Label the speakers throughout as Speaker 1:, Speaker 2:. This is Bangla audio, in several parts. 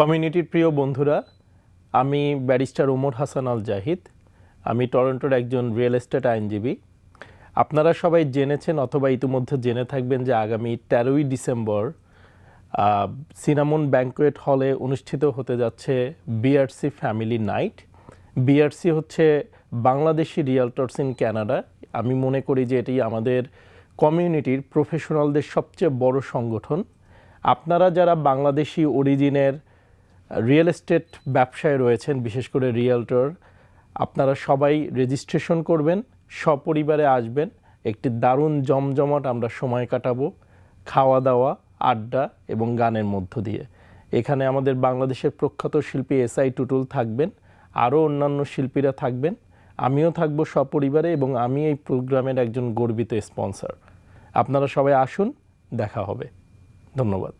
Speaker 1: কমিউনিটির প্রিয় বন্ধুরা, আমি ব্যারিস্টার ওমর হাসান আল জাহিদ আমি টরন্টোর একজন রিয়েল এস্টেট আইনজীবী। আপনারা সবাই জেনেছেন অথবা ইতিমধ্যে জেনে থাকবেন যে আগামী তেরোই ডিসেম্বর সিনামন ব্যাংকোয়েট হলে অনুষ্ঠিত হতে যাচ্ছে বিআরসি ফ্যামিলি নাইট। বিআরসি হচ্ছে বাংলাদেশি রিয়ালটর্স ইন ক্যানাডা। আমি মনে করি যে এটি আমাদের কমিউনিটির প্রফেশনালদের সবচেয়ে বড় সংগঠন। আপনারা যারা বাংলাদেশি অরিজিনের রিয়েল এস্টেট ব্যবসায় রয়েছেন, বিশেষ করে রিয়েলটর। আপনারা সবাই রেজিস্ট্রেশন করবেন, সপরিবারে আসবেন। একটি দারুণ জমজমাট আমরা সময় কাটাবো, খাওয়া দাওয়া, আড্ডা এবং গানের মধ্য দিয়ে। এখানে আমাদের বাংলাদেশের প্রখ্যাত শিল্পী এস আই টুটুল থাকবেন, আরও অন্যান্য শিল্পীরা থাকবেন। আমিও থাকব সপরিবারে এবং আমি এই প্রোগ্রামের একজন গর্বিত স্পন্সর। আপনারা সবাই আসুন, দেখা হবে। ধন্যবাদ।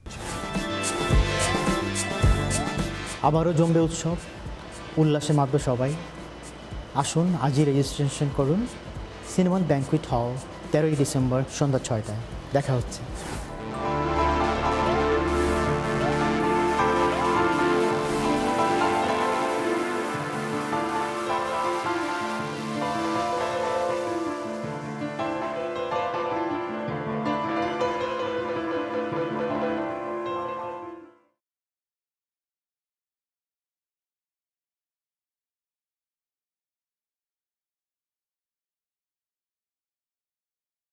Speaker 2: আবারও জমবে উৎসব। উল্লাসে মাতবে সবাই। আসুন, আজই রেজিস্ট্রেশন করুন। সিনেমান ব্যাঙ্কুইট হল তেরোই ডিসেম্বর সন্ধ্যা ছয়টায়। দেখা হচ্ছে।